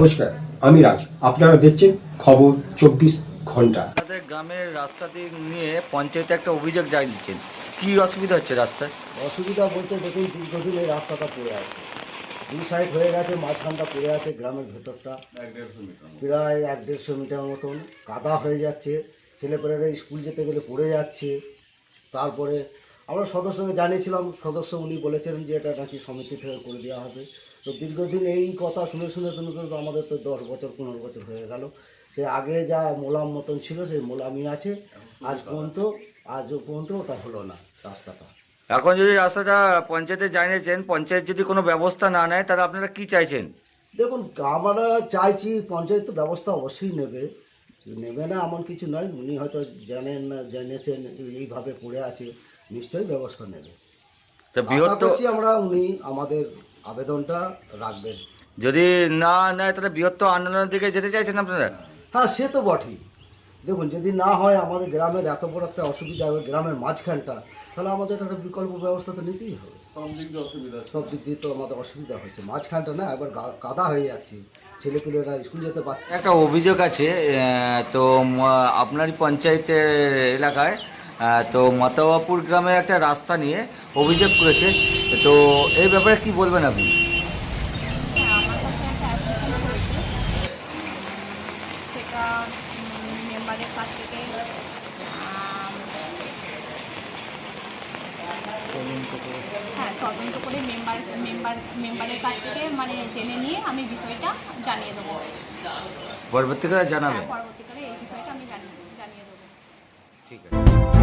নমস্কার আমি রাজ। আপনারা দেখছেন খবর চব্বিশ ঘণ্টা। আপনাদের গ্রামের রাস্তাটি নিয়ে পঞ্চায়েতে একটা অভিযোগ জানিয়েছেন কি অসুবিধা হচ্ছে রাস্তায়? অসুবিধা বলতে দেখুন দীর্ঘদিন এই রাস্তাটা পড়ে আছে। দু সাইড হয়ে গেছে মাঝখানটা পড়ে আছে গ্রামের ভেতরটা। প্রায় এক দেড়শো মিটার মতন কাদা হয়ে যাচ্ছে। ছেলেপেলেরা স্কুল যেতে গেলে পড়ে যাচ্ছে। তারপরে আমরা সদস্যকে জানিয়েছিলাম সদস্য উনি বলেছেন যে এটা নাকি সমিতি থেকে করে দেওয়া হবে। তো দীর্ঘদিন এই কথা শুনে শুনে শুনে শুনে তো আমাদের তো দশ বছর পনেরো বছর হয়ে গেল। সে আগে যা মোলাম মতন ছিল সেই মোলামই আছে। আজ পর্যন্ত আজ পর্যন্ত ওটা হলো না রাস্তাটা। এখন যদি রাস্তাটা পঞ্চায়েতে জানিয়েছেন পঞ্চায়েত যদি কোনো ব্যবস্থা না নেয় তাহলে আপনারা কি চাইছেন? দেখুন আমরা চাইছি পঞ্চায়েত তো ব্যবস্থা অবশ্যই নেবে। নেবে না এমন কিছু নয় উনি হয়তো জানেন না জেনেছেন এইভাবে পড়ে আছে নিশ্চয়ই ব্যবস্থা নেবে। আমরা উনি আমাদের আবেদনটা রাখবেন। যদি না নেয় তাহলে বৃহত্তর আন্দোলনের দিকে যেতে চাইছেন আপনারা? হ্যাঁ সে তো বটেই। দেখুন যদি না হয় আমাদের গ্রামের এত বড় একটা অসুবিধা হবে গ্রামের মাঝখানটা তাহলে আমাদের একটা বিকল্প ব্যবস্থা তো নিতেই হবে। সব দিক দিয়ে অসুবিধা সব দিক দিয়ে তো আমাদের অসুবিধা হচ্ছে। মাঝখানটা না এবার গা- কাদা হয়ে যাচ্ছে। ছেলেপিলেরা স্কুল যেতে পারছে একটা অভিযোগ আছে তো আপনারই পঞ্চায়েতের এলাকায় তো মতাবাপুর গ্রামের একটা রাস্তা নিয়ে অভিযোগ করেছে। তো এই ব্যাপারে কি বলবেন আপনি? হ্যাঁ তদন্ত করে মেম্বার মেম্বার মেম্বারের কাছ থেকে মানে জেনে নিয়ে আমি বিষয়টা জানিয়ে দেবো। পরবর্তীকালে জানাবেন? হ্যাঁ, পরবর্তীকালে এই বিষয়টা আমি জানিয়ে দেবো। ঠিক আছে।